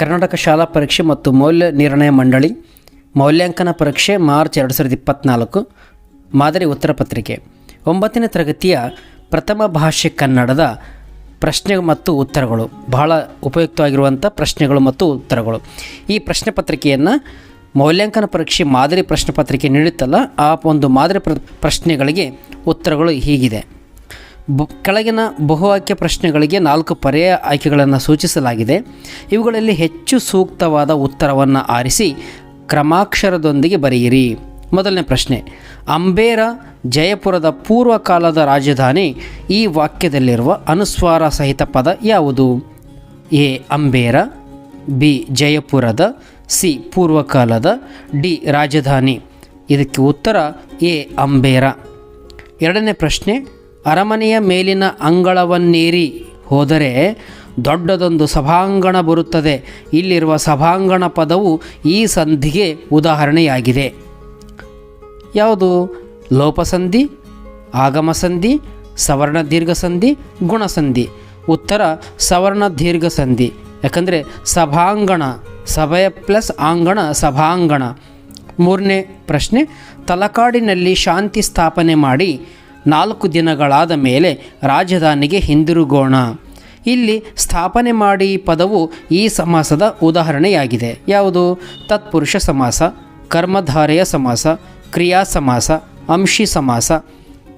ಕರ್ನಾಟಕ ಶಾಲಾ ಪರೀಕ್ಷೆ ಮತ್ತು ಮೌಲ್ಯ ನಿರ್ಣಯ ಮಂಡಳಿ, ಮೌಲ್ಯಾಂಕನ ಪರೀಕ್ಷೆ ಮಾರ್ಚ್ ಎರಡು ಸಾವಿರದ ಇಪ್ಪತ್ತ್ನಾಲ್ಕು ಮಾದರಿ ಉತ್ತರ ಪತ್ರಿಕೆ. ಒಂಬತ್ತನೇ ತರಗತಿಯ ಪ್ರಥಮ ಭಾಷೆ ಕನ್ನಡದ ಪ್ರಶ್ನೆ ಮತ್ತು ಉತ್ತರಗಳು. ಬಹಳ ಉಪಯುಕ್ತವಾಗಿರುವಂಥ ಪ್ರಶ್ನೆಗಳು ಮತ್ತು ಉತ್ತರಗಳು. ಈ ಪ್ರಶ್ನೆ ಪತ್ರಿಕೆಯನ್ನು ಮೌಲ್ಯಾಂಕನ ಪರೀಕ್ಷೆ ಮಾದರಿ ಪ್ರಶ್ನೆ ಪತ್ರಿಕೆ ನೀಡುತ್ತಲ್ಲ, ಆ ಒಂದು ಮಾದರಿ ಪ್ರ, ಪ್ರಶ್ನೆಗಳಿಗೆ ಉತ್ತರಗಳು ಹೀಗಿದೆ. ಬು, ಕೆಳಗಿನ ಬಹುವಾಕ್ಯ ಪ್ರಶ್ನೆಗಳಿಗೆ ನಾಲ್ಕು ಪರ್ಯಾಯ ಆಯ್ಕೆಗಳನ್ನು ಸೂಚಿಸಲಾಗಿದೆ. ಇವುಗಳಲ್ಲಿ ಹೆಚ್ಚು ಸೂಕ್ತವಾದ ಉತ್ತರವನ್ನು ಆರಿಸಿ ಕ್ರಮಾಕ್ಷರದೊಂದಿಗೆ ಬರೆಯಿರಿ. ಮೊದಲನೇ ಪ್ರಶ್ನೆ, ಅಂಬೇರ ಜಯಪುರದ ಪೂರ್ವಕಾಲದ ರಾಜಧಾನಿ ಈ ವಾಕ್ಯದಲ್ಲಿರುವ ಅನುಸ್ವಾರ ಸಹಿತ ಪದ ಯಾವುದು? ಎ, ಅಂಬೇರ, ಬಿ, ಜಯಪುರದ, ಸಿ, ಪೂರ್ವಕಾಲದ, ಡಿ, ರಾಜಧಾನಿ. ಇದಕ್ಕೆ ಉತ್ತರ ಎ, ಅಂಬೇರ. ಎರಡನೇ ಪ್ರಶ್ನೆ ಅರಮನೆಯ ಮೇಲಿನ ಅಂಗಳವನ್ನೇರಿ ಹೋದರೆ ದೊಡ್ಡದೊಂದು ಸಭಾಂಗಣ ಬರುತ್ತದೆ. ಇಲ್ಲಿರುವ ಸಭಾಂಗಣ ಪದವು ಈ ಸಂಧಿಗೆ ಉದಾಹರಣೆಯಾಗಿದೆ. ಯಾವುದು? ಲೋಪಸಂಧಿ ಆಗಮ ಸಂಧಿ ಸವರ್ಣ ದೀರ್ಘ ಸಂಧಿ ಗುಣಸಂಧಿ. ಉತ್ತರ ಸವರ್ಣ ದೀರ್ಘ ಸಂಧಿ ಯಾಕಂದರೆ ಸಭಾಂಗಣ, ಸಭೆಯ ಪ್ಲಸ್ ಆಂಗಣ, ಸಭಾಂಗಣ. ಮೂರನೇ ಪ್ರಶ್ನೆ, ತಲಕಾಡಿನಲ್ಲಿ ಶಾಂತಿ ಸ್ಥಾಪನೆ ಮಾಡಿ ನಾಲ್ಕು ದಿನಗಳಾದ ಮೇಲೆ ರಾಜಧಾನಿಗೆ ಹಿಂದಿರುಗೋಣ. ಇಲ್ಲಿ ಸ್ಥಾಪನೆ ಮಾಡಿ ಪದವು ಈ ಸಮಾಸದ ಉದಾಹರಣೆಯಾಗಿದೆ. ಯಾವುದು? ತತ್ಪುರುಷ ಸಮಾಸ, ಕರ್ಮಧಾರೆಯ ಸಮಾಸ, ಕ್ರಿಯಾ ಸಮಾಸ, ಅಂಶಿ ಸಮಾಸ.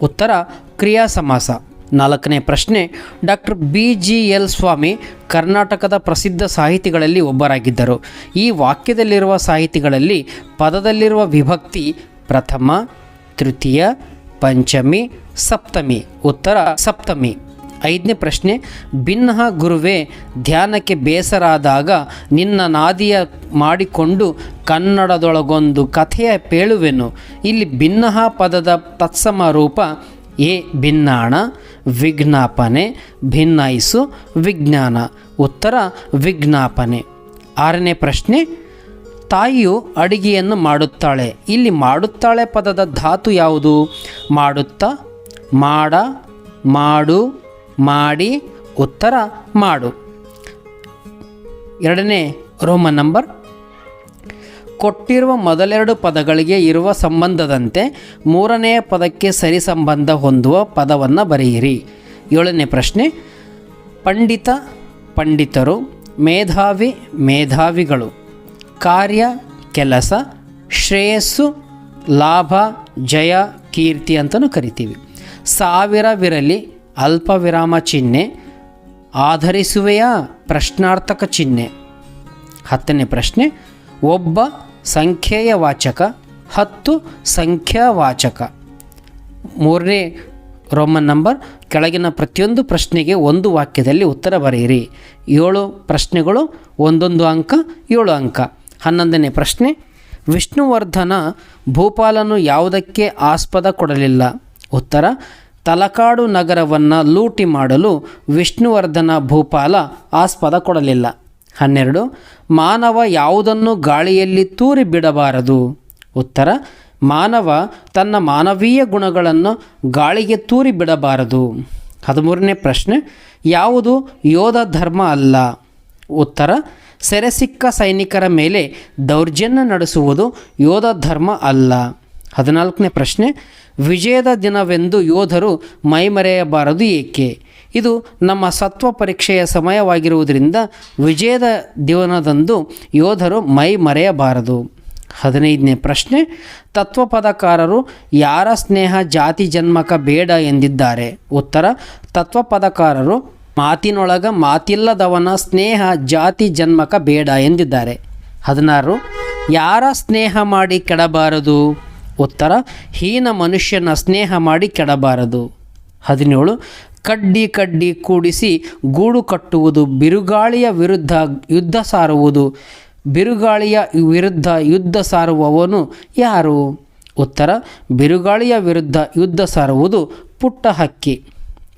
ಉತ್ತರ, ಕ್ರಿಯಾ ಸಮಾಸ. ನಾಲ್ಕನೇ ಪ್ರಶ್ನೆ, doctor B G L Swamy ಕರ್ನಾಟಕದ ಪ್ರಸಿದ್ಧ ಸಾಹಿತಿಗಳಲ್ಲಿ ಒಬ್ಬರಾಗಿದ್ದರು. ಈ ವಾಕ್ಯದಲ್ಲಿರುವ ಸಾಹಿತಿಗಳಲ್ಲಿ ಪದದಲ್ಲಿರುವ ವಿಭಕ್ತಿ ಪ್ರಥಮ, ತೃತೀಯ ಪಂಚಮಿ, ಸಪ್ತಮಿ. ಉತ್ತರ, ಸಪ್ತಮಿ. ಐದನೇ ಪ್ರಶ್ನೆ, ಭಿನ್ನ ಗುರುವೇ, ಧ್ಯಾನಕ್ಕೆ ಬೇಸರಾದಾಗ ನಿನ್ನ ನಾದಿಯ ಮಾಡಿಕೊಂಡು ಕನ್ನಡದೊಳಗೊಂದು ಕಥೆಯ ಪೇಳುವೆನು. ಇಲ್ಲಿ ಭಿನ್ನ ಪದದ ತತ್ಸಮ ರೂಪ ಎ, ಭಿನ್ನಾಣ, ವಿಜ್ಞಾಪನೆ, ಭಿನ್ನಾಯಿಸು, ವಿಜ್ಞಾನ. ಉತ್ತರ, ವಿಜ್ಞಾಪನೆ. ಆರನೇ ಪ್ರಶ್ನೆ ತಾಯಿಯು ಅಡಿಗೆಯನ್ನು ಮಾಡುತ್ತಾಳೆ. ಇಲ್ಲಿ ಮಾಡುತ್ತಾಳೆ ಪದದ ಧಾತು ಯಾವುದು? ಮಾಡುತ್ತಾ, ಮಾಡ, ಮಾಡು, ಮಾಡಿ, ಉತ್ತರ, ಮಾಡು. ಎರಡನೇ ರೋಮನ್ ನಂಬರ್. ಕೊಟ್ಟಿರುವ ಮೊದಲೆರಡು ಪದಗಳಿಗೆ ಇರುವ ಸಂಬಂಧದಂತೆ ಮೂರನೆಯ ಪದಕ್ಕೆ ಸರಿ ಸಂಬಂಧ ಹೊಂದುವ ಪದವನ್ನು ಬರೆಯಿರಿ. ಏಳನೇ ಪ್ರಶ್ನೆ. ಪಂಡಿತ, ಪಂಡಿತರು, ಮೇಧಾವಿ, ಮೇಧಾವಿಗಳು. ಕಾರ್ಯ, ಕೆಲಸ, ಶ್ರೇಯಸ್ಸು, ಲಾಭ, ಜಯ, ಕೀರ್ತಿ ಅಂತಲೂ ಕರಿತೀವಿ. ಸಾವಿರವಿರಲಿ ಅಲ್ಪ ವಿರಾಮ ಚಿಹ್ನೆ, ಆಧರಿಸುವೆಯ ಪ್ರಶ್ನಾರ್ಥಕ ಚಿಹ್ನೆ. ಹತ್ತನೇ ಪ್ರಶ್ನೆ, ಒಬ್ಬ ಸಂಖ್ಯೆಯ ವಾಚಕ, ಹತ್ತು ಸಂಖ್ಯಾವಾಚಕ ಮೂರನೇ ರೋಮನ್ ನಂಬರ್, ಕೆಳಗಿನ ಪ್ರತಿಯೊಂದು ಪ್ರಶ್ನೆಗೆ ಒಂದು ವಾಕ್ಯದಲ್ಲಿ ಉತ್ತರ ಬರೆಯಿರಿ. ಏಳು ಪ್ರಶ್ನೆಗಳು, ಒಂದೊಂದು ಅಂಕ, ಏಳು ಅಂಕ. ಹನ್ನೊಂದನೇ ಪ್ರಶ್ನೆ. ವಿಷ್ಣುವರ್ಧನ ಭೂಪಾಲನು ಯಾವುದಕ್ಕೆ ಆಸ್ಪದ ಕೊಡಲಿಲ್ಲ? ಉತ್ತರ, ತಲಕಾಡು ನಗರವನ್ನು ಲೂಟಿ ಮಾಡಲು ವಿಷ್ಣುವರ್ಧನ ಭೂಪಾಲ ಆಸ್ಪದ ಕೊಡಲಿಲ್ಲ. ಹನ್ನೆರಡು, ಮಾನವ ಯಾವುದನ್ನು ಗಾಳಿಯಲ್ಲಿ ತೂರಿ ಬಿಡಬಾರದು? ಉತ್ತರ, ಮಾನವ ತನ್ನ ಮಾನವೀಯ ಗುಣಗಳನ್ನು ಗಾಳಿಗೆ ತೂರಿ ಬಿಡಬಾರದು. ಹದಿಮೂರನೇ ಪ್ರಶ್ನೆ, ಯಾವುದು ಯೋಧ ಧರ್ಮ ಅಲ್ಲ? ಉತ್ತರ ಸೆರೆಸಿಕ್ಕ ಸೈನಿಕರ ಮೇಲೆ ದೌರ್ಜನ್ಯ ನಡೆಸುವುದು ಯೋಧ ಧರ್ಮ ಅಲ್ಲ. ಹದಿನಾಲ್ಕನೇ ಪ್ರಶ್ನೆ, ವಿಜಯದ ದಿನವೆಂದು ಯೋಧರು ಮೈಮರೆಯಬಾರದು ಏಕೆ? ಇದು ನಮ್ಮ ಸತ್ವ ಪರೀಕ್ಷೆಯ ಸಮಯವಾಗಿರುವುದರಿಂದ ವಿಜಯದ ದಿನದಂದು ಯೋಧರು ಮೈ ಮರೆಯಬಾರದು ಹದಿನೈದನೇ ಪ್ರಶ್ನೆ, ತತ್ವಪದಕಾರರು ಯಾರ ಸ್ನೇಹ ಜಾತಿ ಜನ್ಮಕ ಬೇಡ ಎಂದಿದ್ದಾರೆ? ಉತ್ತರ, ತತ್ವಪದಕಾರರು ಮಾತಿನೊಳಗ ಮಾತಿಲ್ಲದವನ ಸ್ನೇಹ ಜಾತಿ ಜನ್ಮಕ ಬೇಡ ಎಂದಿದ್ದಾರೆ. ಹದಿನಾರು, ಯಾರ ಸ್ನೇಹ ಮಾಡಿ ಕೆಡಬಾರದು? ಉತ್ತರ, ಹೀನ ಮನುಷ್ಯನ ಸ್ನೇಹ ಮಾಡಿ ಕೆಡಬಾರದು. ಹದಿನೇಳು, ಕಡ್ಡಿ ಕಡ್ಡಿ ಕೂಡಿಸಿ ಗೂಡು ಕಟ್ಟುವುದು ಬಿರುಗಾಳಿಯ ವಿರುದ್ಧ ಯುದ್ಧ ಸಾರುವುದು. ಬಿರುಗಾಳಿಯ ವಿರುದ್ಧ ಯುದ್ಧ ಸಾರುವವನು ಯಾರು? ಉತ್ತರ, ಬಿರುಗಾಳಿಯ ವಿರುದ್ಧ ಯುದ್ಧ ಸಾರುವುದು ಪುಟ್ಟ ಹಕ್ಕಿ.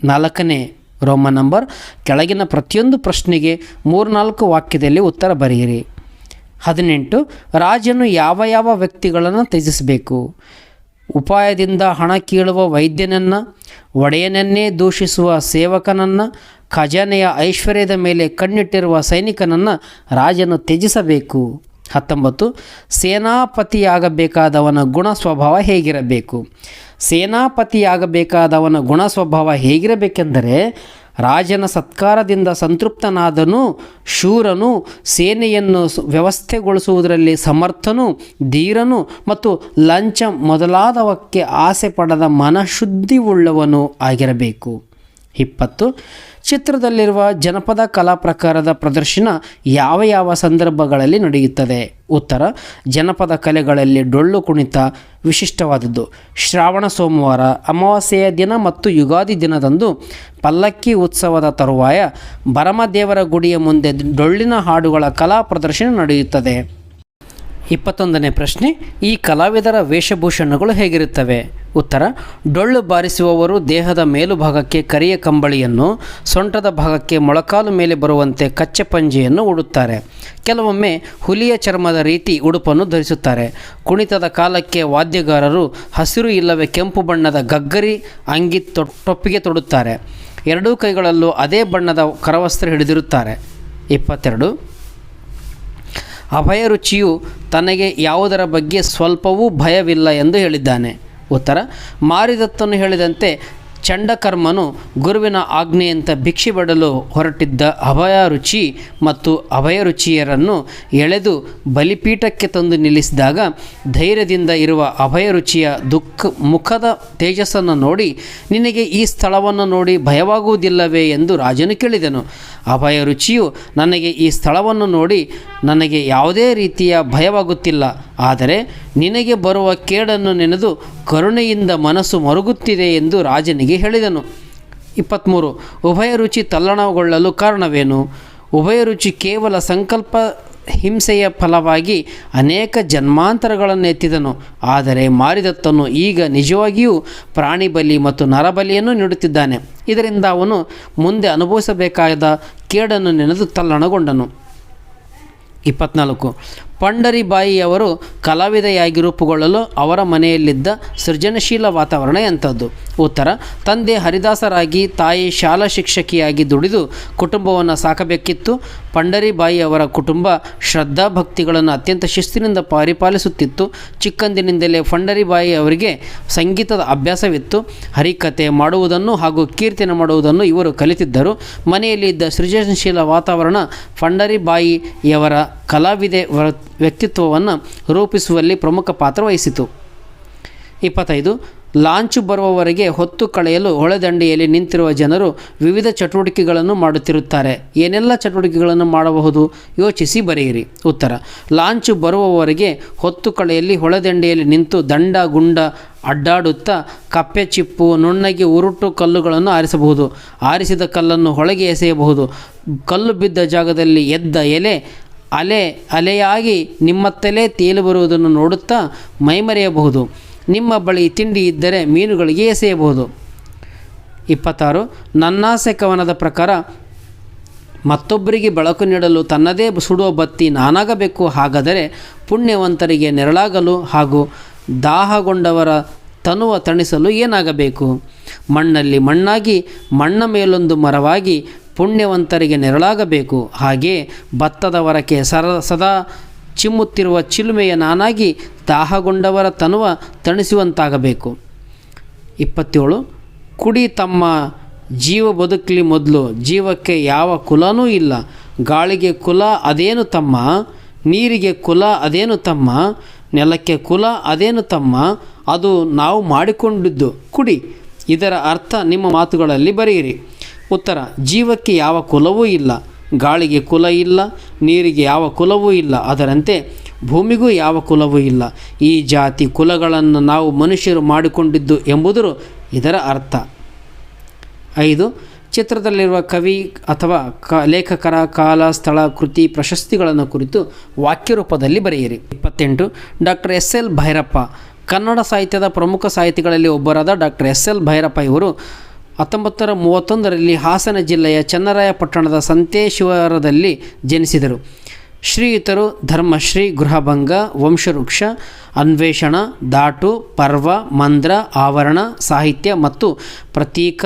ನಾಲ್ಕನೇ ರೋಮ ನಂಬರ್, ಕೆಳಗಿನ ಪ್ರತಿಯೊಂದು ಪ್ರಶ್ನೆಗೆ ಮೂರ್ನಾಲ್ಕು ವಾಕ್ಯದಲ್ಲಿ ಉತ್ತರ ಬರೆಯಿರಿ. ಹದಿನೆಂಟು, ರಾಜನು ಯಾವ ಯಾವ ವ್ಯಕ್ತಿಗಳನ್ನು ತ್ಯಜಿಸಬೇಕು? ಉಪಾಯದಿಂದ ಹಣ ಕೀಳುವ ವೈದ್ಯನನ್ನು, ಒಡೆಯನನ್ನೇ ದೂಷಿಸುವ ಸೇವಕನನ್ನು, ಖಜಾನೆಯ ಐಶ್ವರ್ಯದ ಮೇಲೆ ಕಣ್ಣಿಟ್ಟಿರುವ ಸೈನಿಕನನ್ನು ರಾಜನು ತ್ಯಜಿಸಬೇಕು? ಹತ್ತೊಂಬತ್ತು, ಸೇನಾಪತಿಯಾಗಬೇಕಾದವನ ಗುಣ ಸ್ವಭಾವ ಹೇಗಿರಬೇಕು? ಸೇನಾಪತಿಯಾಗಬೇಕಾದವನ ಗುಣ ಸ್ವಭಾವ ಹೇಗಿರಬೇಕೆಂದರೆ ರಾಜನ ಸತ್ಕಾರದಿಂದ ಸಂತೃಪ್ತನಾದನು, ಶೂರನು, ಸೇನೆಯನ್ನು ವ್ಯವಸ್ಥೆಗೊಳಿಸುವುದರಲ್ಲಿ ಸಮರ್ಥನು, ಧೀರನು ಮತ್ತು ಲಂಚ ಮೊದಲಾದವಕ್ಕೆ ಆಸೆ ಪಡದ ಮನಃಶುದ್ಧಿ ಉಳ್ಳವನು ಆಗಿರಬೇಕು. ಇಪ್ಪತ್ತು ಚಿತ್ರದಲ್ಲಿರುವ ಜನಪದ ಕಲಾ ಪ್ರಕಾರದ ಪ್ರದರ್ಶನ ಯಾವ ಯಾವ ಸಂದರ್ಭಗಳಲ್ಲಿ ನಡೆಯುತ್ತದೆ? ಉತ್ತರ, ಜನಪದ ಕಲೆಗಳಲ್ಲಿ ಡೊಳ್ಳು ಕುಣಿತ ವಿಶಿಷ್ಟವಾದದ್ದು. ಶ್ರಾವಣ ಸೋಮವಾರ ಅಮಾವಾಸ್ಯೆಯ ದಿನ ಮತ್ತು ಯುಗಾದಿ ದಿನದಂದು ಪಲ್ಲಕ್ಕಿ ಉತ್ಸವದ ತರುವಾಯ ಭರಮದೇವರ ಗುಡಿಯ ಮುಂದೆ ಡೊಳ್ಳಿನ ಹಾಡುಗಳ ಕಲಾ ಪ್ರದರ್ಶನ ನಡೆಯುತ್ತದೆ. ಇಪ್ಪತ್ತೊಂದನೇ ಪ್ರಶ್ನೆ, ಈ ಕಲಾವಿದರ ವೇಷಭೂಷಣಗಳು ಹೇಗಿರುತ್ತವೆ? ಉತ್ತರ, ಡೊಳ್ಳು ಬಾರಿಸುವವರು ದೇಹದ ಮೇಲುಭಾಗಕ್ಕೆ ಕರಿಯ ಕಂಬಳಿಯನ್ನು, ಸೊಂಟದ ಭಾಗಕ್ಕೆ ಮೊಳಕಾಲು ಮೇಲೆ ಬರುವಂತೆ ಕಚ್ಚೆ ಪಂಜೆಯನ್ನು ಉಡುತ್ತಾರೆ. ಕೆಲವೊಮ್ಮೆ ಹುಲಿಯ ಚರ್ಮದ ರೀತಿ ಉಡುಪನ್ನು ಧರಿಸುತ್ತಾರೆ. ಕುಣಿತದ ಕಾಲಕ್ಕೆ ವಾದ್ಯಗಾರರು ಹಸಿರು ಇಲ್ಲವೇ ಕೆಂಪು ಬಣ್ಣದ ಗಗ್ಗರಿ ಅಂಗಿ ತೊಟ್ಟೊಪ್ಪಿಗೆ ತೊಡುತ್ತಾರೆ. ಎರಡೂ ಕೈಗಳಲ್ಲೂ ಅದೇ ಬಣ್ಣದ ಕರವಸ್ತ್ರ ಹಿಡಿದಿರುತ್ತಾರೆ. ಇಪ್ಪತ್ತೆರಡು ಅಭಯ ರುಚಿಯು ತನಗೆ ಯಾವುದರ ಬಗ್ಗೆ ಸ್ವಲ್ಪವೂ ಭಯವಿಲ್ಲ ಎಂದು ಹೇಳಿದ್ದಾನೆ. ಉತ್ತರ ಮಾರಿದತ್ತನು ಹೇಳಿದಂತೆ ಚಂಡಕರ್ಮನು ಗುರುವಿನ ಆಜ್ಞೆಯಂತ ಭಿಕ್ಷೆ ಬಡಲು ಹೊರಟಿದ್ದ ಅಭಯ ರುಚಿ ಮತ್ತು ಅಭಯ ರುಚಿಯರನ್ನು ಎಳೆದು ಬಲಿಪೀಠಕ್ಕೆ ತಂದು ನಿಲ್ಲಿಸಿದಾಗ ಧೈರ್ಯದಿಂದ ಇರುವ ಅಭಯ ರುಚಿಯ ದುಃಖ ಮುಖದ ತೇಜಸ್ಸನ್ನು ನೋಡಿ ನಿನಗೆ ಈ ಸ್ಥಳವನ್ನು ನೋಡಿ ಭಯವಾಗುವುದಿಲ್ಲವೇ ಎಂದು ರಾಜನು ಕೇಳಿದನು. ಅಭಯ ರುಚಿಯು ನನಗೆ ಈ ಸ್ಥಳವನ್ನು ನೋಡಿ ನನಗೆ ಯಾವುದೇ ರೀತಿಯ ಭಯವಾಗುತ್ತಿಲ್ಲ. ಆದರೆ ನಿನಗೆ ಬರುವ ಕೇಡನ್ನು ನೆನೆದು ಕರುಣೆಯಿಂದ ಮನಸ್ಸು ಮರುಗುತ್ತಿದೆ ಎಂದು ರಾಜನಿಗೆ ಹೇಳಿದನು. ಇಪ್ಪತ್ತ್ಮೂರು ಉಭಯ ರುಚಿ ತಲ್ಲಣಗೊಳ್ಳಲು ಕಾರಣವೇನು? ಉಭಯ ರುಚಿ ಕೇವಲ ಸಂಕಲ್ಪ ಹಿಂಸೆಯ ಫಲವಾಗಿ ಅನೇಕ ಜನ್ಮಾಂತರಗಳನ್ನು ಎತ್ತಿದನು. ಆದರೆ ಮಾರಿದತ್ತನು ಈಗ ನಿಜವಾಗಿಯೂ ಪ್ರಾಣಿ ಬಲಿ ಮತ್ತು ನರಬಲಿಯನ್ನು ನೀಡುತ್ತಿದ್ದಾನೆ. ಇದರಿಂದ ಅವನು ಮುಂದೆ ಅನುಭವಿಸಬೇಕಾದ ಕೇಡನ್ನು ನೆನೆದು ತಲ್ಲಣಗೊಂಡನು. ಇಪ್ಪತ್ನಾಲ್ಕು ಪಂಡರಿಬಾಯಿಯವರು ಕಲಾವಿದೆಯಾಗಿ ರೂಪುಗೊಳ್ಳಲು ಅವರ ಮನೆಯಲ್ಲಿದ್ದ ಸೃಜನಶೀಲ ವಾತಾವರಣ ಎಂಥದ್ದು. ಉತ್ತರ, ತಂದೆ ಹರಿದಾಸರಾಗಿ, ತಾಯಿ ಶಾಲಾ ಶಿಕ್ಷಕಿಯಾಗಿ ದುಡಿದು ಕುಟುಂಬವನ್ನು ಸಾಕಬೇಕಿತ್ತು. ಪಂಡರಿಬಾಯಿ ಅವರ ಕುಟುಂಬ ಶ್ರದ್ಧಾಭಕ್ತಿಗಳನ್ನು ಅತ್ಯಂತ ಶಿಸ್ತಿನಿಂದ ಪರಿಪಾಲಿಸುತ್ತಿತ್ತು. ಚಿಕ್ಕಂದಿನಿಂದಲೇ ಪಂಡರಿಬಾಯಿ ಅವರಿಗೆ ಸಂಗೀತದ ಅಭ್ಯಾಸವಿತ್ತು. ಹರಿಕತೆ ಮಾಡುವುದನ್ನು ಹಾಗೂ ಕೀರ್ತನೆ ಮಾಡುವುದನ್ನು ಇವರು ಕಲಿತಿದ್ದರು. ಮನೆಯಲ್ಲಿ ಇದ್ದ ಸೃಜನಶೀಲ ವಾತಾವರಣ ಪಂಡರಿಬಾಯಿಯವರ ಕಲಾವಿದೆ ವ್ಯಕ್ತಿತ್ವವನ್ನು ರೂಪಿಸುವಲ್ಲಿ ಪ್ರಮುಖ ಪಾತ್ರ ವಹಿಸಿತು. ಇಪ್ಪತ್ತೈದು, ಲಾಂಚು ಬರುವವರೆಗೆ ಹೊತ್ತು ಕಳೆಯಲು ಹೊಳೆದಂಡೆಯಲ್ಲಿ ನಿಂತಿರುವ ಜನರು ವಿವಿಧ ಚಟುವಟಿಕೆಗಳನ್ನು ಮಾಡುತ್ತಿರುತ್ತಾರೆ. ಏನೆಲ್ಲ ಚಟುವಟಿಕೆಗಳನ್ನು ಮಾಡಬಹುದು? ಯೋಚಿಸಿ ಬರೆಯಿರಿ. ಉತ್ತರ, ಲಾಂಚು ಬರುವವರೆಗೆ ಹೊತ್ತು ಕಳೆಯಲ್ಲಿ ಹೊಳೆದಂಡೆಯಲ್ಲಿ ನಿಂತು ದಂಡ ಗುಂಡ ಅಡ್ಡಾಡುತ್ತಾ ಕಪ್ಪೆ ಚಿಪ್ಪು, ನುಣ್ಣಗೆ ಉರುಟು ಕಲ್ಲುಗಳನ್ನು ಆರಿಸಬಹುದು. ಆರಿಸಿದ ಕಲ್ಲನ್ನು ಹೊಳೆಗೆ ಎಸೆಯಬಹುದು. ಕಲ್ಲು ಬಿದ್ದ ಜಾಗದಲ್ಲಿ ಎದ್ದ ಎಲೆ ಅಲೆ, ಅಲೆಯಾಗಿ ನಿಮ್ಮತ್ತಲೇ ತೇಲು ಬರುವುದನ್ನು ನೋಡುತ್ತಾ ಮೈಮರೆಯಬಹುದು. ನಿಮ್ಮ ಬಳಿ ತಿಂಡಿ ಇದ್ದರೆ ಮೀನುಗಳಿಗೆ ಎಸೆಯಬಹುದು. ಇಪ್ಪತ್ತಾರು ನನ್ನಾಸೆ ಕವನದ ಪ್ರಕಾರ ಮತ್ತೊಬ್ಬರಿಗೆ ಬೆಳಕು ನೀಡಲು ತನ್ನದೇ ಸುಡುವ ಬತ್ತಿ ನಾನಾಗಬೇಕು, ಹಾಗಾದರೆ ಪುಣ್ಯವಂತರಿಗೆ ನೆರಳಾಗಲು ಹಾಗೂ ದಾಹಗೊಂಡವರ ತನುವ ತಣಿಸಲು ಏನಾಗಬೇಕು? ಮಣ್ಣಲ್ಲಿ ಮಣ್ಣಾಗಿ ಮಣ್ಣ ಮೇಲೊಂದು ಮರವಾಗಿ ಪುಣ್ಯವಂತರಿಗೆ ನೆರಳಾಗಬೇಕು. ಹಾಗೆ ಭತ್ತದ ಹೊರಕೆ ಸರ ಸದಾ ಚಿಮ್ಮುತ್ತಿರುವ ಚಿಲುಮೆಯ ನಾನಾಗಿ ದಾಹಗೊಂಡವರ ತನುವ ತಣಿಸುವಂತಾಗಬೇಕು. ಇಪ್ಪತ್ತೇಳು, ಕುಡಿ ತಮ್ಮ ಜೀವ ಬದುಕಲಿ ಮೊದಲು ಜೀವಕ್ಕೆ ಯಾವ ಕುಲನೂ ಇಲ್ಲ. ಗಾಳಿಗೆ ಕುಲ ಅದೇನು ತಮ್ಮ? ನೀರಿಗೆ ಕುಲ ಅದೇನು ತಮ್ಮ? ನೆಲಕ್ಕೆ ಕುಲ ಅದೇನು ತಮ್ಮ? ಅದು ನಾವು ಮಾಡಿಕೊಂಡಿದ್ದು ಕುಡಿ. ಇದರ ಅರ್ಥ ನಿಮ್ಮ ಮಾತುಗಳಲ್ಲಿ ಬರೆಯಿರಿ. ಉತ್ತರ, ಜೀವಕ್ಕೆ ಯಾವ ಕುಲವೂ ಇಲ್ಲ, ಗಾಳಿಗೆ ಕುಲ ಇಲ್ಲ, ನೀರಿಗೆ ಯಾವ ಕುಲವೂ ಇಲ್ಲ, ಅದರಂತೆ ಭೂಮಿಗೂ ಯಾವ ಕುಲವೂ ಇಲ್ಲ. ಈ ಜಾತಿ ಕುಲಗಳನ್ನು ನಾವು ಮನುಷ್ಯರು ಮಾಡಿಕೊಂಡಿದ್ದು ಎಂಬುದು ಇದರ ಅರ್ಥ. ಐದು, ಚಿತ್ರದಲ್ಲಿರುವ ಕವಿ ಅಥವಾ ಕ, ಲೇಖಕರ ಕಾಲ, ಸ್ಥಳ, ಕೃತಿ, ಪ್ರಶಸ್ತಿಗಳನ್ನು ಕುರಿತು ವಾಕ್ಯ ರೂಪದಲ್ಲಿ ಬರೆಯಿರಿ. ಇಪ್ಪತ್ತೆಂಟು doctor S. L. Bhyrappa, Kannada ಸಾಹಿತ್ಯದ ಪ್ರಮುಖ ಸಾಹಿತಿಗಳಲ್ಲಿ ಒಬ್ಬರಾದ ಡಾಕ್ಟರ್ ಎಸ್. ಎಲ್. ಭೈರಪ್ಪ ಇವರು ಹತ್ತೊಂಬತ್ತರ ಮೂವತ್ತೊಂದರಲ್ಲಿ ಹಾಸನ ಜಿಲ್ಲೆಯ ಚನ್ನರಾಯಪಟ್ಟಣದ ಸಂತೇಶ್ವರದಲ್ಲಿ ಜನಿಸಿದರು. ಶ್ರೀಯುತರು ಧರ್ಮಶ್ರೀ, ಗೃಹಭಂಗ, ವಂಶವೃಕ್ಷ, ಅನ್ವೇಷಣ, ದಾಟು, ಪರ್ವ, ಮಂದ್ರ, ಆವರಣ, ಸಾಹಿತ್ಯ ಮತ್ತು ಪ್ರತೀಕ,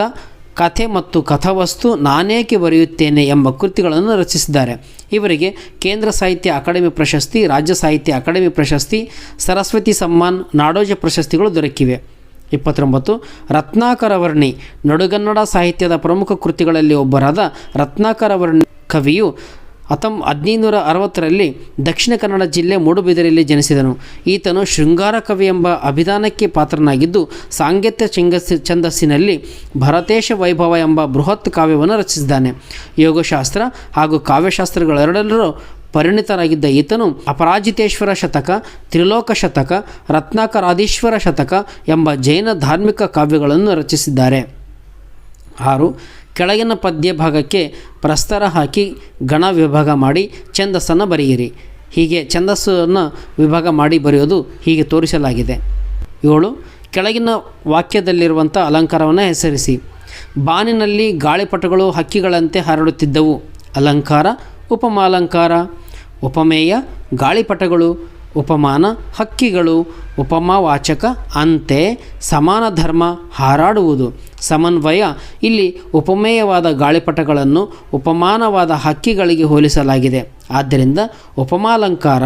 ಕಥೆ ಮತ್ತು ಕಥಾವಸ್ತು ನಾನೇಕೆ ಬರೆಯುತ್ತೇನೆ ಎಂಬ ಕೃತಿಗಳನ್ನು ರಚಿಸಿದ್ದಾರೆ. ಇವರಿಗೆ ಕೇಂದ್ರ ಸಾಹಿತ್ಯ ಅಕಾಡೆಮಿ ಪ್ರಶಸ್ತಿ, ರಾಜ್ಯ ಸಾಹಿತ್ಯ ಅಕಾಡೆಮಿ ಪ್ರಶಸ್ತಿ, ಸರಸ್ವತಿ ಸಮ್ಮಾನ್ ನಾಡೋಜ ಪ್ರಶಸ್ತಿಗಳು ದೊರಕಿವೆ. ಇಪ್ಪತ್ತೊಂಬತ್ತು, ರತ್ನಾಕರ ವರ್ಣಿ, ನಡುಗನ್ನಡ ಸಾಹಿತ್ಯದ ಪ್ರಮುಖ ಕೃತಿಗಳಲ್ಲಿ ಒಬ್ಬರಾದ ರತ್ನಾಕರ ವರ್ಣಿ ಕವಿಯು ಹತ್ತೊಂಬ ಹದಿನೈದುನೂರ ಅರವತ್ತರಲ್ಲಿ ದಕ್ಷಿಣ ಕನ್ನಡ ಜಿಲ್ಲೆ ಮೂಡುಬಿದಿರೆಯಲ್ಲಿ ಜನಿಸಿದನು. ಈತನು ಶೃಂಗಾರ ಕವಿ ಎಂಬ ಅಭಿಧಾನಕ್ಕೆ ಪಾತ್ರನಾಗಿದ್ದು, ಸಾಂಗತ್ಯ ಚಂಗಸ್, ಛಂದಸ್ಸಿನಲ್ಲಿ ಭರತೇಶ ವೈಭವ ಎಂಬ ಬೃಹತ್ ಕಾವ್ಯವನ್ನು ರಚಿಸಿದ್ದಾನೆ. ಯೋಗಶಾಸ್ತ್ರ ಹಾಗೂ ಕಾವ್ಯಶಾಸ್ತ್ರಗಳೆರಡರಲ್ಲೂ ಪರಿಣಿತರಾಗಿದ್ದ ಈತನು ಅಪರಾಜಿತೇಶ್ವರ ಶತಕ, ತ್ರಿಲೋಕ ಶತಕ ರತ್ನಾಕರಾದೀಶ್ವರ ಶತಕ ಎಂಬ ಜೈನ ಧಾರ್ಮಿಕ ಕಾವ್ಯಗಳನ್ನು ರಚಿಸಿದ್ದಾರೆ. ಆರು, ಕೆಳಗಿನ ಪದ್ಯ ಭಾಗಕ್ಕೆ ಪ್ರಸ್ತರ ಹಾಕಿ ಗಣ ವಿಭಾಗ ಮಾಡಿ ಛಂದಸ್ಸನ್ನು ಬರೆಯಿರಿ. ಹೀಗೆ ಛಂದಸ್ಸನ್ನು ವಿಭಾಗ ಮಾಡಿ ಬರೆಯೋದು ಹೀಗೆ ತೋರಿಸಲಾಗಿದೆ. ಏಳು, ಕೆಳಗಿನ ವಾಕ್ಯದಲ್ಲಿರುವಂಥ ಅಲಂಕಾರವನ್ನು ಹೆಸರಿಸಿ. ಬಾನಿನಲ್ಲಿ ಗಾಳಿಪಟಗಳು ಹಕ್ಕಿಗಳಂತೆ ಹರಡುತ್ತಿದ್ದವು. ಅಲಂಕಾರ, ಉಪಮಾಲಂಕಾರ. ಉಪಮೇಯ, ಗಾಳಿಪಟಗಳು, ಉಪಮಾನ, ಹಕ್ಕಿಗಳು, ಉಪಮಾವಾಚಕ, ಅಂತೆ ಸಮಾನ ಧರ್ಮ ಹಾರಾಡುವುದು. ಸಮನ್ವಯ, ಇಲ್ಲಿ ಉಪಮೇಯವಾದ ಗಾಳಿಪಟಗಳನ್ನು ಉಪಮಾನವಾದ ಹಕ್ಕಿಗಳಿಗೆ ಹೋಲಿಸಲಾಗಿದೆ. ಆದ್ದರಿಂದ ಉಪಮಾಲಂಕಾರ.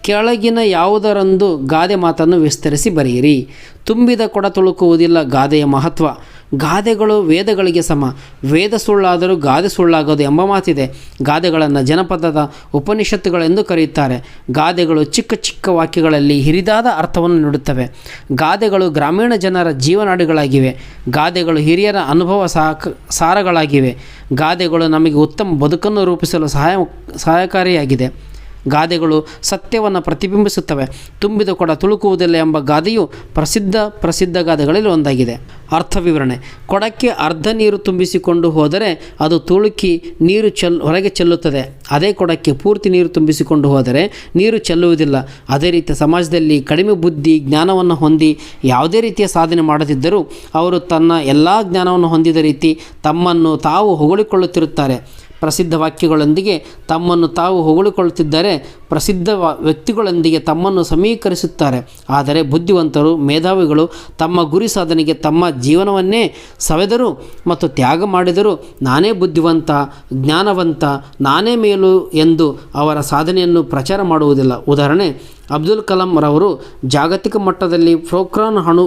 ಕೆಳಗಿನ ಯಾವುದರಂದು ಗಾದೆ ಮಾತನ್ನು ವಿಸ್ತರಿಸಿ ಬರೆಯಿರಿ. ತುಂಬಿದ ಕೊಡ ತುಳುಕುವುದಿಲ್ಲ ಗಾದೆಯ ಮಹತ್ವ. ಗಾದೆಗಳು ವೇದಗಳಿಗೆ ಸಮ. ವೇದ ಸುಳ್ಳಾದರೂ ಗಾದೆ ಸುಳ್ಳಾಗೋದು ಎಂಬ ಮಾತಿದೆ. ಗಾದೆಗಳನ್ನು ಜನಪದದ ಉಪನಿಷತ್ತುಗಳೆಂದು ಕರೆಯುತ್ತಾರೆ. ಗಾದೆಗಳು ಚಿಕ್ಕ ಚಿಕ್ಕ ವಾಕ್ಯಗಳಲ್ಲಿ ಹಿರಿದಾದ ಅರ್ಥವನ್ನು ನೀಡುತ್ತವೆ. ಗಾದೆಗಳು ಗ್ರಾಮೀಣ ಜನರ ಜೀವನಾಡಿಗಳಾಗಿವೆ. ಗಾದೆಗಳು ಹಿರಿಯರ ಅನುಭವ ಸಾಕ, ಸಾರಗಳಾಗಿವೆ. ಗಾದೆಗಳು ನಮಗೆ ಉತ್ತಮ ಬದುಕನ್ನು ರೂಪಿಸಲು ಸಹಾಯ, ಸಹಾಯಕಾರಿಯಾಗಿದೆ. ಗಾದೆಗಳು ಸತ್ಯವನ್ನು ಪ್ರತಿಬಿಂಬಿಸುತ್ತವೆ. ತುಂಬಿದ ಕೊಡ ತುಳುಕುವುದಿಲ್ಲ ಎಂಬ ಗಾದೆಯು ಪ್ರಸಿದ್ಧ ಪ್ರಸಿದ್ಧ ಗಾದೆಗಳಲ್ಲಿ ಒಂದಾಗಿದೆ. ಅರ್ಥ ವಿವರಣೆ. ಕೊಡಕ್ಕೆ ಅರ್ಧ ನೀರು ತುಂಬಿಸಿಕೊಂಡು ಹೋದರೆ ಅದು ತುಳುಕಿ ನೀರು ಚೆಲ್, ಹೊರಗೆ ಚೆಲ್ಲುತ್ತದೆ. ಅದೇ ಕೊಡಕ್ಕೆ ಪೂರ್ತಿ ನೀರು ತುಂಬಿಸಿಕೊಂಡು ಹೋದರೆ ನೀರು ಚೆಲ್ಲುವುದಿಲ್ಲ. ಅದೇ ರೀತಿ ಸಮಾಜದಲ್ಲಿ ಕಡಿಮೆ ಬುದ್ಧಿ, ಜ್ಞಾನವನ್ನು ಹೊಂದಿ ಯಾವುದೇ ರೀತಿಯ ಸಾಧನೆ ಮಾಡದಿದ್ದರೂ ಅವರು ತನ್ನ ಎಲ್ಲ ಜ್ಞಾನವನ್ನು ಹೊಂದಿದ ರೀತಿ ತಮ್ಮನ್ನು ತಾವು ಹೊಗಳಿಕೊಳ್ಳುತ್ತಿರುತ್ತಾರೆ. ಪ್ರಸಿದ್ಧ ವಾಕ್ಯಗಳೊಂದಿಗೆ ತಮ್ಮನ್ನು ತಾವು ಹೊಗಳಿಕೊಳ್ಳುತ್ತಿದ್ದರೆ ಪ್ರಸಿದ್ಧ ವ್ಯಕ್ತಿಗಳೊಂದಿಗೆ ತಮ್ಮನ್ನು ಸಮೀಕರಿಸುತ್ತಾರೆ. ಆದರೆ ಬುದ್ಧಿವಂತರು, ಮೇಧಾವಿಗಳು ತಮ್ಮ ಗುರಿ ಸಾಧನೆಗೆ ತಮ್ಮ ಜೀವನವನ್ನೇ ಸವೆದರು ಮತ್ತು ತ್ಯಾಗ ಮಾಡಿದರು ನಾನೇ ಬುದ್ಧಿವಂತ, ಜ್ಞಾನವಂತ, ನಾನೇ ಮೇಲು ಎಂದು ಅವರ ಸಾಧನೆಯನ್ನು ಪ್ರಚಾರ ಮಾಡುವುದಿಲ್ಲ. ಉದಾಹರಣೆ, ಅಬ್ದುಲ್ ಕಲಾಂ ರವರು ಜಾಗತಿಕ ಮಟ್ಟದಲ್ಲಿ ಪ್ರೋಕ್ರಾನ್ ಅಣು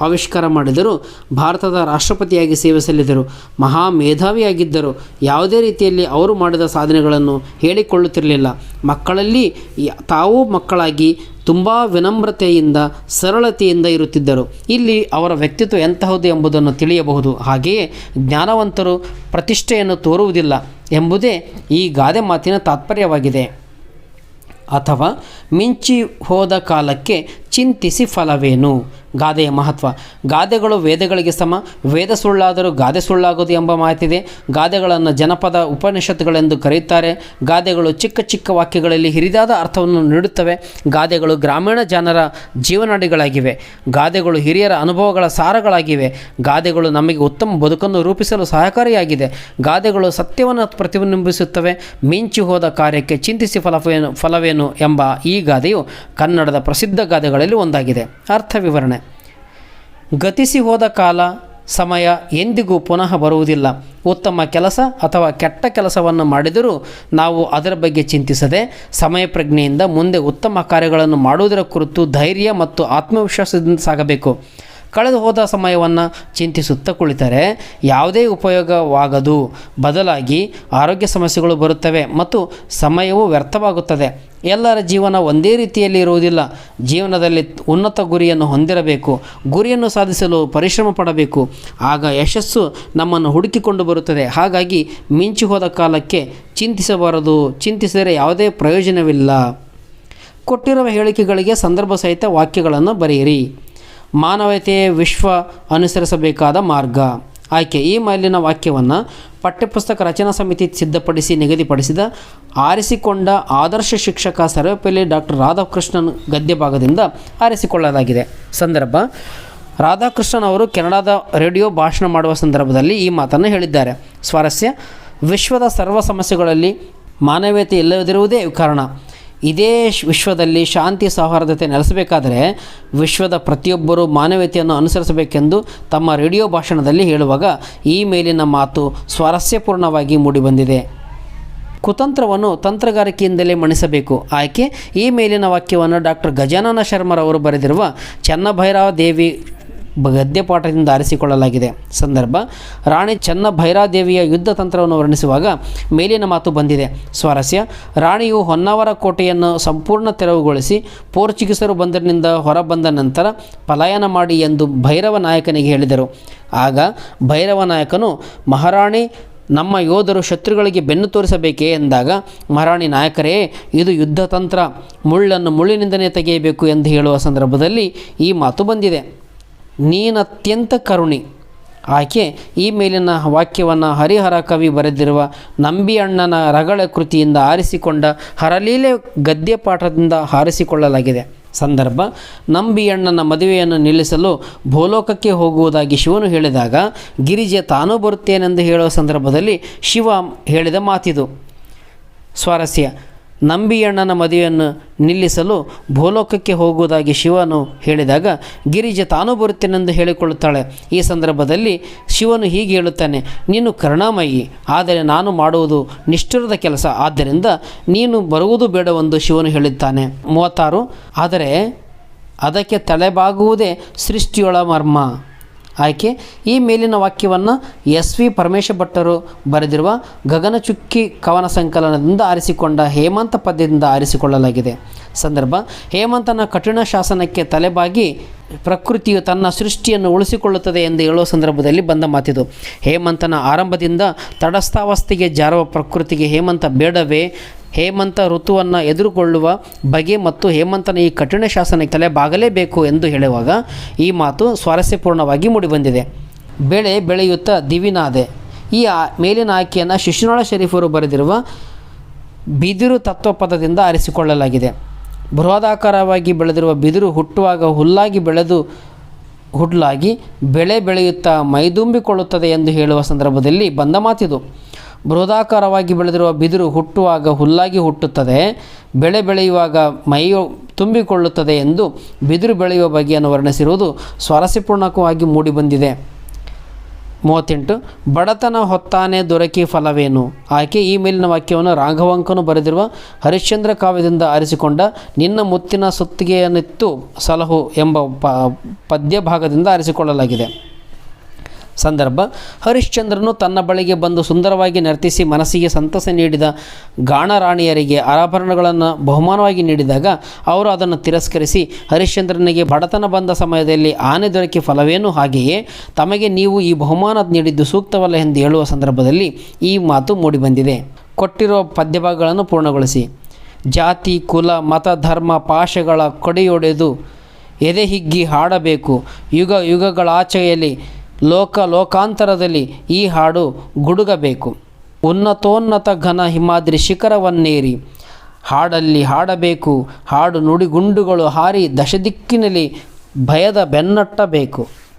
ಆವಿಷ್ಕಾರ ಮಾಡಿದರು ಭಾರತದ ರಾಷ್ಟ್ರಪತಿಯಾಗಿ ಸೇವೆ ಸಲ್ಲಿದರು ಮಹಾ ಮೇಧಾವಿಯಾಗಿದ್ದರು. ಯಾವುದೇ ರೀತಿಯಲ್ಲಿ ಅವರು ಮಾಡಿದ ಸಾಧನೆಗಳನ್ನು ಹೇಳಿಕೊಳ್ಳುತ್ತಿರಲಿಲ್ಲ. ಮಕ್ಕಳಲ್ಲಿ ಯ- ತಾವೂ ಮಕ್ಕಳಾಗಿ ತುಂಬ ವಿನಮ್ರತೆಯಿಂದ, ಸರಳತೆಯಿಂದ ಇರುತ್ತಿದ್ದರು. ಇಲ್ಲಿ ಅವರ ವ್ಯಕ್ತಿತ್ವ ಎಂತಹದ್ದು ಎಂಬುದನ್ನು ತಿಳಿಯಬಹುದು. ಹಾಗೆಯೇ ಜ್ಞಾನವಂತರು ಪ್ರತಿಷ್ಠೆಯನ್ನು ತೋರುವುದಿಲ್ಲ ಎಂಬುದೇ ಈ ಗಾದೆ ಮಾತಿನ ತಾತ್ಪರ್ಯವಾಗಿದೆ. ಅಥವಾ ಮಿಂಚಿ ಹೋದ ಕಾಲಕ್ಕೆ ಚಿಂತಿಸಿ ಫಲವೇನು? ಗಾದೆಯ ಮಹತ್ವ. ಗಾದೆಗಳು ವೇದಗಳಿಗೆ ಸಮ. ವೇದ ಸುಳ್ಳಾದರೂ ಗಾದೆ ಸುಳ್ಳಾಗೋದು ಎಂಬ ಮಾತಿದೆ. ಗಾದೆಗಳನ್ನು ಜನಪದ ಉಪನಿಷತ್ತುಗಳೆಂದು ಕರೆಯುತ್ತಾರೆ. ಗಾದೆಗಳು ಚಿಕ್ಕ ಚಿಕ್ಕ ವಾಕ್ಯಗಳಲ್ಲಿ ಹಿರಿದಾದ ಅರ್ಥವನ್ನು ನೀಡುತ್ತವೆ. ಗಾದೆಗಳು ಗ್ರಾಮೀಣ ಜನರ ಜೀವನಾಡಿಗಳಾಗಿವೆ. ಗಾದೆಗಳು ಹಿರಿಯರ ಅನುಭವಗಳ ಸಾರಗಳಾಗಿವೆ. ಗಾದೆಗಳು ನಮಗೆ ಉತ್ತಮ ಬದುಕನ್ನು ರೂಪಿಸಲು ಸಹಕಾರಿಯಾಗಿದೆ. ಗಾದೆಗಳು ಸತ್ಯವನ್ನು ಪ್ರತಿಬಿಂಬಿಸುತ್ತವೆ. ಮಿಂಚಿ ಹೋದ ಕಾರ್ಯಕ್ಕೆ ಚಿಂತಿಸಿ ಫಲವೇನು ಫಲವೇನು ಎಂಬ ಈ ಗಾದೆಯು ಕನ್ನಡದ ಪ್ರಸಿದ್ಧ ಗಾದೆಗಳಲ್ಲಿ ಒಂದಾಗಿದೆ. ಅರ್ಥ ವಿವರಣೆ. ಗತಿಸಿ ಹೋದ ಕಾಲ ಸಮಯ ಎಂದಿಗೂ ಪುನಃ ಬರುವುದಿಲ್ಲ. ಉತ್ತಮ ಕೆಲಸ ಅಥವಾ ಕೆಟ್ಟ ಕೆಲಸವನ್ನು ಮಾಡಿದರೂ ನಾವು ಅದರ ಬಗ್ಗೆ ಚಿಂತಿಸದೆ ಸಮಯ ಪ್ರಜ್ಞೆಯಿಂದ ಮುಂದೆ ಉತ್ತಮ ಕಾರ್ಯಗಳನ್ನು ಮಾಡುವುದರ ಕುರಿತು ಧೈರ್ಯ ಮತ್ತು ಆತ್ಮವಿಶ್ವಾಸದಿಂದ ಸಾಗಬೇಕು. ಕಳೆದು ಹೋದ ಸಮಯವನ್ನು ಚಿಂತಿಸುತ್ತಾ ಕುಳಿತರೆ ಯಾವುದೇ ಉಪಯೋಗವಾಗದು. ಬದಲಾಗಿ ಆರೋಗ್ಯ ಸಮಸ್ಯೆಗಳು ಬರುತ್ತವೆ ಮತ್ತು ಸಮಯವು ವ್ಯರ್ಥವಾಗುತ್ತದೆ. ಎಲ್ಲರ ಜೀವನ ಒಂದೇ ರೀತಿಯಲ್ಲಿ ಇರುವುದಿಲ್ಲ. ಜೀವನದಲ್ಲಿ ಉನ್ನತ ಗುರಿಯನ್ನು ಹೊಂದಿರಬೇಕು. ಗುರಿಯನ್ನು ಸಾಧಿಸಲು ಪರಿಶ್ರಮ ಪಡಬೇಕು. ಆಗ ಯಶಸ್ಸು ನಮ್ಮನ್ನು ಹುಡುಕಿಕೊಂಡು ಬರುತ್ತದೆ. ಹಾಗಾಗಿ ಮಿಂಚಿ ಹೋದ ಕಾಲಕ್ಕೆ ಚಿಂತಿಸಬಾರದು. ಚಿಂತಿಸಿದರೆ ಯಾವುದೇ ಪ್ರಯೋಜನವಿಲ್ಲ. ಕೊಟ್ಟಿರುವ ಹೇಳಿಕೆಗಳಿಗೆ ಸಂದರ್ಭ ಸಹಿತ ವಾಕ್ಯಗಳನ್ನು ಬರೆಯಿರಿ. ಮಾನವತೆಯೇ ವಿಶ್ವ ಅನುಸರಿಸಬೇಕಾದ ಮಾರ್ಗ. ಆಯ್ಕೆ. ಈ ಮೇಲಿನ ವಾಕ್ಯವನ್ನು ಪಠ್ಯಪುಸ್ತಕ ರಚನಾ ಸಮಿತಿ ಸಿದ್ಧಪಡಿಸಿ ನಿಗದಿಪಡಿಸಿದ ಆರಿಸಿಕೊಂಡ ಆದರ್ಶ ಶಿಕ್ಷಕ ಸರ್ವಪಲ್ಲಿ ಡಾಕ್ಟರ್ ರಾಧಾಕೃಷ್ಣನ್ ಗದ್ಯ ಭಾಗದಿಂದ ಆರಿಸಿಕೊಳ್ಳಲಾಗಿದೆ. ಸಂದರ್ಭ. ರಾಧಾಕೃಷ್ಣನ್ ಅವರು ಕೆನಡಾದ ರೇಡಿಯೋ ಭಾಷಣ ಮಾಡುವ ಸಂದರ್ಭದಲ್ಲಿ ಈ ಮಾತನ್ನು ಹೇಳಿದ್ದಾರೆ. ಸ್ವಾರಸ್ಯ. ವಿಶ್ವದ ಸರ್ವ ಸಮಸ್ಯೆಗಳಲ್ಲಿ ಮಾನವೀಯತೆ ಇಲ್ಲದಿರುವುದೇ ಕಾರಣ. ಇದೇ ವಿಶ್ವದಲ್ಲಿ ಶಾಂತಿ ಸೌಹಾರ್ದತೆ ನೆಲೆಸಬೇಕಾದರೆ ವಿಶ್ವದ ಪ್ರತಿಯೊಬ್ಬರೂ ಮಾನವೀಯತೆಯನ್ನು ಅನುಸರಿಸಬೇಕೆಂದು ತಮ್ಮ ರೇಡಿಯೋ ಭಾಷಣದಲ್ಲಿ ಹೇಳುವಾಗ ಈ ಮೇಲಿನ ಮಾತು ಸ್ವಾರಸ್ಯಪೂರ್ಣವಾಗಿ ಮೂಡಿಬಂದಿದೆ. ಕುತಂತ್ರವನ್ನು ತಂತ್ರಗಾರಿಕೆಯಿಂದಲೇ ಮಣಿಸಬೇಕು. ಆಯ್ಕೆ, ಈ ಮೇಲಿನ ವಾಕ್ಯವನ್ನು ಡಾಕ್ಟರ್ ಗಜಾನನ ಶರ್ಮರವರು ಬರೆದಿರುವ ಚನ್ನಭೈರವ ದೇವಿ ಗದ್ಯಪಾಠದಿಂದ ಆರಿಸಿಕೊಳ್ಳಲಾಗಿದೆ. ಸಂದರ್ಭ, ರಾಣಿ ಚನ್ನಭೈರಾದೇವಿಯ ಯುದ್ಧ ತಂತ್ರವನ್ನು ವರ್ಣಿಸುವಾಗ ಮೇಲಿನ ಮಾತು ಬಂದಿದೆ. ಸ್ವಾರಸ್ಯ, ರಾಣಿಯು ಹೊನ್ನಾವರ ಕೋಟೆಯನ್ನು ಸಂಪೂರ್ಣ ತೆರವುಗೊಳಿಸಿ ಪೋರ್ಚುಗೀಸರು ಬಂದರಿನಿಂದ ಹೊರಬಂದ ನಂತರ ಪಲಾಯನ ಮಾಡಿ ಎಂದು ಭೈರವ ನಾಯಕನಿಗೆ ಹೇಳಿದರು. ಆಗ ಭೈರವ ನಾಯಕನು, ಮಹಾರಾಣಿ, ನಮ್ಮ ಯೋಧರು ಶತ್ರುಗಳಿಗೆ ಬೆನ್ನು ತೋರಿಸಬೇಕೇ? ಎಂದಾಗ, ಮಹಾರಾಣಿ ನಾಯಕರೇ, ಇದು ಯುದ್ಧ ತಂತ್ರ ಮುಳ್ಳನ್ನು ಮುಳ್ಳಿನಿಂದಲೇ ತೆಗೆಯಬೇಕು ಎಂದು ಹೇಳುವ ಸಂದರ್ಭದಲ್ಲಿ ಈ ಮಾತು ಬಂದಿದೆ. ನೀನತ್ಯಂತ ಕರುಣಿ. ಆಕೆ ಈ ಮೇಲಿನ ವಾಕ್ಯವನ್ನು ಹರಿಹರ ಕವಿ ಬರೆದಿರುವ ನಂಬಿ ಅಣ್ಣನ ರಗಳ ಕೃತಿಯಿಂದ ಆರಿಸಿಕೊಂಡ ಹರಲೀಲೆ ಗದ್ಯ ಪಾಠದಿಂದ ಆರಿಸಿಕೊಳ್ಳಲಾಗಿದೆ ಸಂದರ್ಭ ನಂಬಿ ಅಣ್ಣನ ಮದುವೆಯನ್ನು ನಿಲ್ಲಿಸಲು ಭೂಲೋಕಕ್ಕೆ ಹೋಗುವುದಾಗಿ ಶಿವನು ಹೇಳಿದಾಗ, ಗಿರಿಜೆ ತಾನೂ ಬರುತ್ತೇನೆಂದು ಹೇಳುವ ಸಂದರ್ಭದಲ್ಲಿ ಶಿವ ಹೇಳಿದ ಮಾತಿದು. ಸ್ವಾರಸ್ಯ ನಂಬಿಯಣ್ಣನ ಮದುವೆಯನ್ನು ನಿಲ್ಲಿಸಲು ಭೂಲೋಕಕ್ಕೆ ಹೋಗುವುದಾಗಿ ಶಿವನು ಹೇಳಿದಾಗ, ಗಿರಿಜೆ ತಾನೂ ಬರುತ್ತೇನೆಂದು ಹೇಳಿಕೊಳ್ಳುತ್ತಾಳೆ. ಈ ಸಂದರ್ಭದಲ್ಲಿ ಶಿವನು ಹೀಗೆ ಹೇಳುತ್ತಾನೆ, ನೀನು ಕರುಣಾಮಯಿ, ಆದರೆ ನಾನು ಮಾಡುವುದು ನಿಷ್ಠುರದ ಕೆಲಸ. ಆದ್ದರಿಂದ ನೀನು ಬರುವುದು ಬೇಡವೆಂದು ಶಿವನು ಹೇಳುತ್ತಾನೆ ಮೂವತ್ತಾರು, ಆದರೆ ಅದಕ್ಕೆ ತಲೆಬಾಗುವುದೇ ಸೃಷ್ಟಿಯೊಳ ಮರ್ಮ. ಆಯ್ಕೆ. ಈ ಮೇಲಿನ ವಾಕ್ಯವನ್ನು ಎಸ್ ವಿ ಪರಮೇಶ ಭಟ್ಟರು ಬರೆದಿರುವ ಗಗನಚುಕ್ಕಿ ಕವನ ಸಂಕಲನದಿಂದ ಆರಿಸಿಕೊಂಡ ಹೇಮಂತ ಪದ್ಯದಿಂದ ಆರಿಸಿಕೊಳ್ಳಲಾಗಿದೆ. ಸಂದರ್ಭ, ಹೇಮಂತನ ಕಠಿಣ ಶಾಸನಕ್ಕೆ ತಲೆಬಾಗಿ ಪ್ರಕೃತಿಯು ತನ್ನ ಸೃಷ್ಟಿಯನ್ನು ಉಳಿಸಿಕೊಳ್ಳುತ್ತದೆ ಎಂದು ಹೇಳುವ ಸಂದರ್ಭದಲ್ಲಿ ಬಂದ ಮಾತಿದು. ಹೇಮಂತನ ಆರಂಭದಿಂದ ತಡಸ್ಥಾವಸ್ಥೆಗೆ ಜಾರುವ ಪ್ರಕೃತಿಗೆ ಹೇಮಂತ ಬೇಡವೇ? ಹೇಮಂತ ಋತುವನ್ನು ಎದುರುಕೊಳ್ಳುವ ಬಗೆ ಮತ್ತು ಹೇಮಂತನ ಈ ಕಠಿಣ ಶಾಸನಕ್ಕೆ ತಲೆಬಾಗಲೇಬೇಕು ಎಂದು ಹೇಳುವಾಗ ಈ ಮಾತು ಸ್ವಾರಸ್ಯಪೂರ್ಣವಾಗಿ ಮೂಡಿಬಂದಿದೆ. ಬೆಳೆ ಬೆಳೆಯುತ್ತಾ ದಿವಿನಾದೆ. ಈ ಮೇಲಿನ ಆಯ್ಕೆಯನ್ನು ಶಿಶುನಾಳ ಶರೀಫರು ಬರೆದಿರುವ ಬಿದಿರು ತತ್ವಪದದಿಂದ ಆರಿಸಿಕೊಳ್ಳಲಾಗಿದೆ. ಬೃಹದಾಕಾರವಾಗಿ ಬೆಳೆದಿರುವ ಬಿದಿರು ಹುಟ್ಟುವಾಗ ಹುಲ್ಲಾಗಿ ಬೆಳೆದು ಹುಡ್ಲಾಗಿ ಬೆಳೆ ಬೆಳೆಯುತ್ತಾ ಮೈದುಂಬಿಕೊಳ್ಳುತ್ತದೆ ಎಂದು ಹೇಳುವ ಸಂದರ್ಭದಲ್ಲಿ ಬಂದ ಮಾತಿದು. ಬೃಹದಾಕಾರವಾಗಿ ಬೆಳೆದಿರುವ ಬಿದಿರು ಹುಟ್ಟುವಾಗ ಹುಲ್ಲಾಗಿ ಹುಟ್ಟುತ್ತದೆ. ಬೆಳೆ ಬೆಳೆಯುವಾಗ ಮೈಯು ತುಂಬಿಕೊಳ್ಳುತ್ತದೆ ಎಂದು ಬಿದಿರು ಬೆಳೆಯುವ ಬಗೆಯನ್ನು ವರ್ಣಿಸಿರುವುದು ಸ್ವಾರಸ್ಯಪೂರ್ಣಕವಾಗಿ ಮೂಡಿಬಂದಿದೆ. ಮೂವತ್ತೆಂಟು, ಬಡತನ ಹೊತ್ತಾನೆ ದೊರಕಿ ಫಲವೇನು? ಆಕೆ ಈ ಮೇಲಿನ ವಾಕ್ಯವನ್ನು ರಾಘವಂಕನು ಬರೆದಿರುವ ಹರಿಶ್ಚಂದ್ರ ಕಾವ್ಯದಿಂದ ಆರಿಸಿಕೊಂಡ ನಿನ್ನ ಮುತ್ತಿನ ಸುತ್ತಿಗೆಯನ್ನಿತ್ತು ಸಲಹು ಎಂಬ ಪದ್ಯ ಭಾಗದಿಂದ ಆರಿಸಿಕೊಳ್ಳಲಾಗಿದೆ. ಸಂದರ್ಭ, ಹರಿಶ್ಚಂದ್ರನು ತನ್ನ ಬಳಿಗೆ ಬಂದು ಸುಂದರವಾಗಿ ನರ್ತಿಸಿ ಮನಸ್ಸಿಗೆ ಸಂತಸ ನೀಡಿದ ಗಾಣರಾಣಿಯರಿಗೆ ಆಭರಣಗಳನ್ನು ಬಹುಮಾನವಾಗಿ ನೀಡಿದಾಗ ಅವರು ಅದನ್ನು ತಿರಸ್ಕರಿಸಿ, ಹರಿಶ್ಚಂದ್ರನಿಗೆ ಬಡತನ ಬಂದ ಸಮಯದಲ್ಲಿ ಆನೆ ದೊರಕಿ ಫಲವೇನು ಹಾಗೆಯೇ ತಮಗೆ ನೀವು ಈ ಬಹುಮಾನ ನೀಡಿದ್ದು ಸೂಕ್ತವಲ್ಲ ಎಂದು ಹೇಳುವ ಸಂದರ್ಭದಲ್ಲಿ ಈ ಮಾತು ಮೂಡಿಬಂದಿದೆ. ಕೊಟ್ಟಿರುವ ಪದ್ಯಭಾಗಗಳನ್ನು ಪೂರ್ಣಗೊಳಿಸಿ. ಜಾತಿ, ಕುಲ, ಮತ, ಧರ್ಮ, ಪಾಶಗಳ ಕೊಡೆಯೊಡೆದು ಎದೆ ಹಿಗ್ಗಿ ಹಾಡಬೇಕು. ಯುಗ, ಯುಗಗಳಾಚೆಯಲ್ಲಿ ಲೋಕ ಲೋಕಾಂತರದಲ್ಲಿ ಈ ಹಾಡು ಗುಡುಗಬೇಕು. ಉನ್ನತೋನ್ನತ ಘನ ಹಿಮಾದ್ರಿ ಶಿಖರವನ್ನೇರಿ. ಹಾಡಲ್ಲಿ ಹಾಡಬೇಕು, ಹಾಡು ನುಡಿಗುಂಡುಗಳು ಹಾರಿ ದಶದಿಕ್ಕಿನಲ್ಲಿ ಭಯದ ಬೆನ್ನಟ್ಟಬೇಕು.